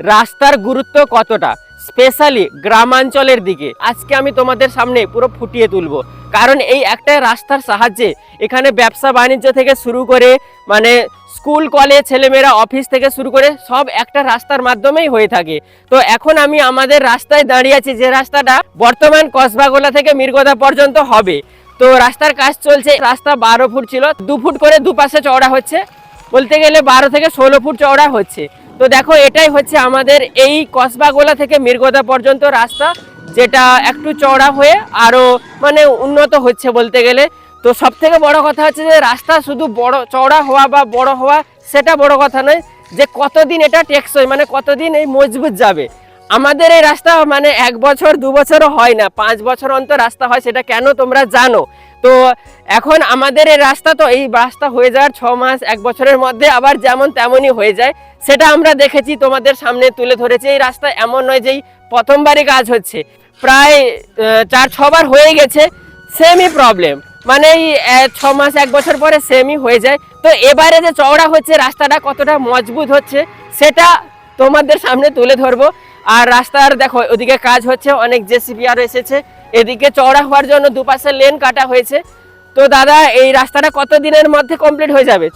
রাস্তার গুরুত্ব কতটা? স্পেশালি গ্রামাঞ্চলের দিকে। আজকে আমি তোমাদের সামনে পুরো ফুটিয়ে তুলবো। কারণ এই একটা রাস্তার সাহায্যে এখানে ব্যবসা বাণিজ্য থেকে শুরু করে মানে স্কুল, কলেজ, ছেলেমেয়েরা অফিস থেকে শুরু করে সব একটা রাস্তার মাধ্যমেই হয়ে থাকে। তো এখন আমি আমাদের রাস্তায় দাঁড়িয়ে আছি, যে রাস্তাটা বর্তমান কসবাগোলা থেকে মির্গদা পর্যন্ত হবে। তো রাস্তার কাজ চলছে, রাস্তা বারো ফুট ছিল, দু ফুট করে দুপাশে চওড়া হচ্ছে। বলতে গেলে বারো থেকে ষোলো ফুট চওড়া হচ্ছে। তো দেখো, এটাই হচ্ছে আমাদের এই কসবাগোলা থেকে মির্গদা পর্যন্ত রাস্তা, যেটা একটু চওড়া হয়ে আরও মানে উন্নত হচ্ছে বলতে গেলে। তো সব থেকে বড় কথা হচ্ছে যে, রাস্তা শুধু বড়, চওড়া হওয়া বা বড় হওয়া, সেটা বড় কথা নয় যে কতদিন এটা টেকসই মানে কতদিন এই মজবুত যাবে। আমাদের এই রাস্তা মানে এক বছর, দু বছরও হয় না। পাঁচ বছর অন্তর রাস্তা হয়, সেটা কেন তোমরা জানো? তো এখন আমাদের এই রাস্তা তো এই রাস্তা হয়ে যাওয়ার ছ মাস, এক বছরের মধ্যে আবার যেমন তেমনই হয়ে যায়। সেটা আমরা দেখেছি, তোমাদের সামনে তুলে ধরেছি। এই রাস্তা এমন নয় যেই প্রথমবারই কাজ হচ্ছে। প্রায় চার ছবার হয়ে গেছে সেমই প্রবলেম মানে এই ছ মাস, এক বছর পরে সেমই হয়ে যায়। তো এবারে যে চওড়া হচ্ছে, রাস্তাটা কতটা মজবুত হচ্ছে, সেটা তোমাদের সামনে তুলে ধরবো। আর রাস্তার দেখো, ওদিকে কাজ হচ্ছে, অনেক জেসিবি আর এসেছে। এদিকে চওড়া হওয়ার জন্য দুপাশে লেন কাটা হয়েছে। তো দাদা, এই রাস্তাটা কত দিনের মধ্যে কমপ্লিট হয়ে যাবে?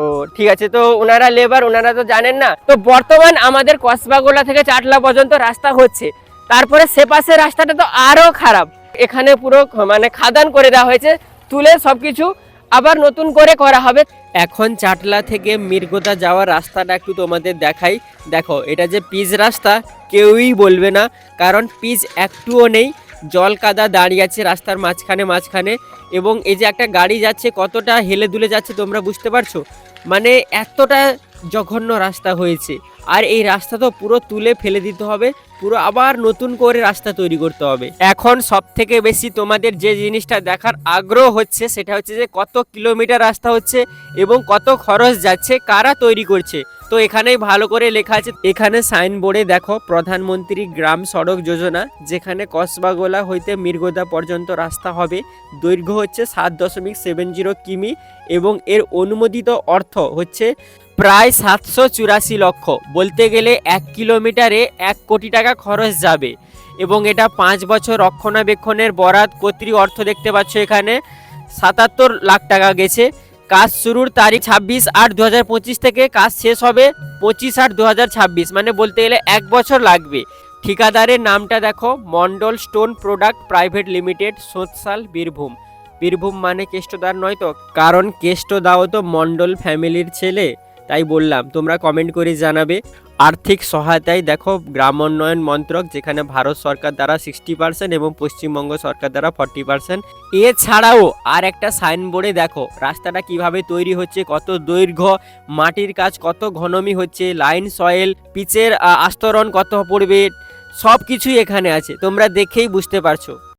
ও, ঠিক আছে, তো ওনারা লেবার ওনারা তো জানেন না। তো বর্তমান আমাদের কসবাগোলা থেকে চাটলা পর্যন্ত রাস্তা হচ্ছে। তারপরে সে পাশে রাস্তাটা তো আরও খারাপ। এখানে পুরো মানে খাদান করে দেওয়া হয়েছে। তুলে সবকিছু আবার নতুন করে করা হবে। এখন চাটলা থেকে মির্গোদা যাওয়ার রাস্তাটা একটু তোমাদের দেখাই। দেখো, এটা যে পিচ রাস্তা, কেউই বলবে না, কারণ পিচ একটুও নেই। জল কাদা দাঁড়িয়ে আছে রাস্তার মাঝখানে মাঝখানে, এবং এই যে একটা গাড়ি যাচ্ছে, কতটা হেলে দুলে যাচ্ছে তোমরা বুঝতে পারছ? মানে এতটা জঘন্য রাস্তা হয়েছে। আর এই রাস্তা তো পুরো তুলে ফেলে দিতে হবে, পুরো আবার নতুন করে রাস্তা তৈরি করতে হবে। এখন সব থেকে বেশি তোমাদের যে জিনিসটা দেখার আগ্রহ হচ্ছে সেটা হচ্ছে যে কত কিলোমিটার রাস্তা হচ্ছে এবং কত খরচ যাচ্ছে, কারা তৈরি করছে। তো এখানেই ভালো করে লেখা আছে, এখানে সাইনবোর্ডে দেখো, প্রধানমন্ত্রী গ্রাম সড়ক যোজনা, যেখানে কসবাগোলা হইতে মির্গোদা পর্যন্ত রাস্তা হবে। দৈর্ঘ্য হচ্ছে সাত দশমিক সেভেন জিরো কিমি এবং এর অনুমোদিত অর্থ হচ্ছে প্রায় সাতশো চুরাশি লক্ষ। বলতে গেলে এক কিলোমিটারে এক কোটি টাকা খরচ যাবে। এবং এটা পাঁচ বছর রক্ষণাবেক্ষণের বরাত কর্তৃক অর্থ দেখতে পাচ্ছ এখানে। সাতাত্তর লাখ টাকা গেছে। কাজ শুরুর তারিখ ছাব্বিশ আট দু হাজার পঁচিশ থেকে কাজ শেষ হবে পঁচিশ আট দু হাজার ছাব্বিশ। মানে বলতে গেলে এক বছর লাগবে। ঠিকাদারের নামটা দেখো, Mondal stone product private limited, সোৎসাল, Birbhum. Birbhum মানে কেষ্টদার নয় তো? কারণ কেষ্টদাও তো মন্ডল ফ্যামিলির ছেলে। তাই বললাম, তোমরা কমেন্ট করে জানাবে। আর্থিক সহায়তায় দেখো গ্রাম উন্নয়ন মন্ত্রক যেখানে ভারত সরকার দ্বারা সিক্সটি পার্সেন্ট এবং পশ্চিমবঙ্গ সরকার দ্বারা ফর্টি পার্সেন্ট এছাড়াও আর একটা সাইনবোর্ডে দেখো, রাস্তাটা কীভাবে তৈরি হচ্ছে, কত দৈর্ঘ্য, মাটির কাজ কত ঘনমি হচ্ছে লাইন সয়েল পিচের আস্তরণ কত পড়বে সব কিছুই এখানে আছে, তোমরা দেখেই বুঝতে পারছ।